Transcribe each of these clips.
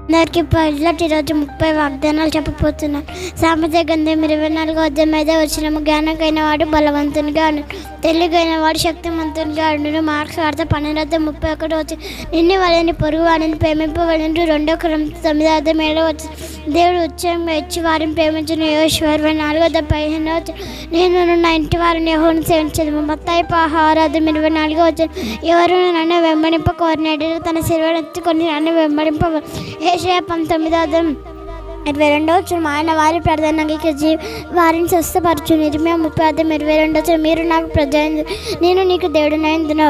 అందరికీ ప్రజలకు ఈరోజు ముప్పై వాగ్దానాలు చెప్పబోతున్నాను సామెత గంధం ఇరవై నాలుగో అధ్యాయం ఐదో వచ్చిన జ్ఞానకైన వాడు బలవంతునిగా అను తెలివైన వాడు శక్తివంతునిగా ఉండును. మార్క్స్ వార్త పన్నెండు అర్థం ముప్పై ఒకటి వచ్చి నిన్ను వాళ్ళని పొరుగు వాడిని ప్రేమింపబడి రెండో క్రమం తొమ్మిది అర్థం ఏడో వచ్చి దేవుడు ఉత్సవం ఇచ్చి వారిని ప్రేమించిన. యోశ్వ ఇరవై నాలుగు అర్థం పదిహేను వచ్చి నేను నా ఇంటి వారిని ఎవరిని సేవించదు మొత్తాయి పహారాధం ఇరవై నాలుగు వచ్చి ఎవరు నన్ను వెంబడింప కోరినాడు తన శిలువనెత్తుకొని నన్ను వెంబడింప ఏషయ పంతొమ్మిదో అదం ఇరవై రెండో వచ్చిన ఆయన వారి ప్రధానంగా వారిని స్వస్థపరచు. నిర్మయ ముప్పై అర్థం ఇరవై రెండో వచ్చిన మీరు నాకు ప్రజ నేను నీకు దేవుడు నైందును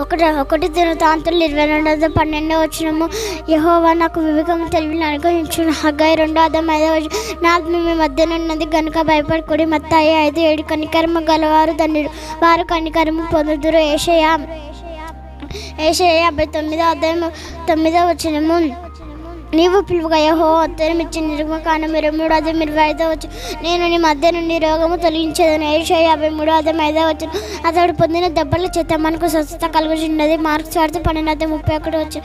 ఒకటి ఒకటి తాంతులు ఇరవై రెండో అర్థం పన్నెండో వచ్చినము యహోవా నాకు వివేకం తెలివిని అనుగ్రహించు హగ్గాయి రెండో అర్థం ఐదో వచ్చి నా ఆత్మ మీ మధ్యన కనుక భయపడకూడి. మత్తాయి ఐదు ఏడు కనికరము గలవారు. ధన్యుడు వారు కనికరము పొందుదురు. ఏషయా ఏషయ యాభై తొమ్మిదో అధ్యాయం తొమ్మిదో వచ్చినము నీవు పిలువగా యహో ఉత్తరం ఇచ్చిన నిర్మకాండం ఇరవై మూడు అధ్యాయం ఇరవై ఐదో వచ్చు నేను నీ మధ్య నుండి రోగము తొలగించేదని. ఏషయ యాభై మూడు అధ్యాయం ఐదో వచ్చిన అతడు పొందిన దెబ్బల చేత మనకు స్వస్థత కలుగుచున్నది. మార్క్స్ వార్త పన్నెండు అధ్యాయం ముప్పై ఒకటి వచ్చు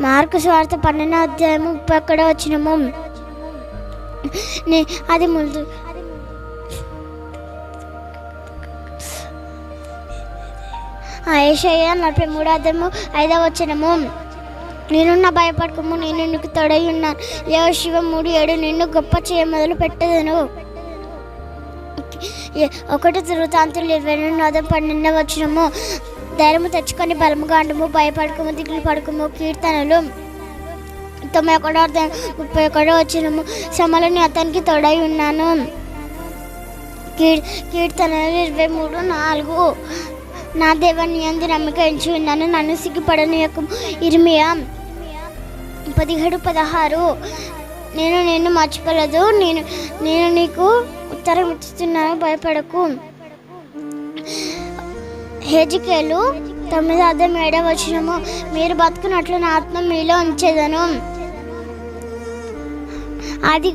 మార్కు స్వార్థ పన్నెండు అధ్యాయం ముప్పై ఒకటి వచ్చినము అది ముందు. ఏషయ్య నలభై మూడు అర్థము ఐదవ వచనము. నేనున్న భయపడకము నేను నీకు తొడై ఉన్నాను. లేవ శివ మూడు ఏడు నిన్ను గొప్ప చేయ మొదలు పెట్టదను. ఏ- ఒకటి తిరుగుతాంతులు ఇరవై రెండు అదం పన్నెండవ వచనము. ధైర్యము తెచ్చుకొని బలముగా అండము భయపడకము దిగులు పడకము కీర్తనలు. తొంభై ఒకటో అర్థం ముప్పై ఒకటో వచ్చినము శ్రమలని అతనికి తొడై ఉన్నాను. కీర్ కీర్తనలు ఇరవై మూడు నాలుగు. నా దేవాన్ని అందు నమ్మిక ఎంచి ఉన్నాను. నన్ను సిగ్గుపడని యొక్క ఇర్మియా పదిహేడు పదహారు. నేను నేను మర్చిపోలేదు. నేను నేను నీకు ఉత్తరం ఇస్తున్నాను. భయపడకు. హేజికేలు తొమ్మిది అర్థం ఏడవ వచ్చినము మీరు బతుకున్నట్లు నా ఆత్మ మీలో ఉంచేదను. ఆది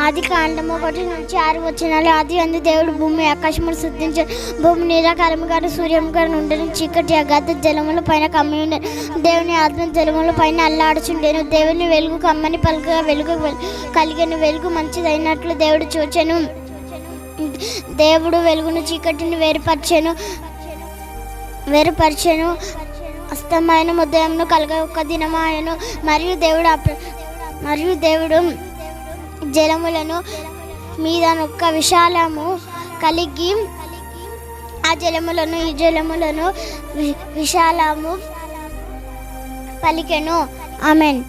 ఆది కాండము ఒకటి నుంచి ఆరు వచ్చినాలు. ఆది అందు దేవుడు భూమి ఆకాశమును సృష్టించ భూమి నీరాకారము గాను సూర్యము గాను చీకటి అగాధ జలముల పైన కమ్మి ఉండే దేవుని ఆత్మ జలముల పైన అల్లాడుచుండేను. దేవుని వెలుగు కమ్మని పలుకగా వెలుగు కలిగిన. వెలుగు మంచిదైనట్లు దేవుడు చూచెను. దేవుడు వెలుగును చీకటిని వేరుపరిచెను. వేరుపరిచెను. అస్తమైన ఉదయంను కలగ ఒక దినమాయను. మరియు దేవుడు మరియు దేవుడు జలములను మీద నొక్క విశాలము కలిగి ఆ జలములను ఈ జలములను వి- విశాలము పలికెను. ఆమెన్.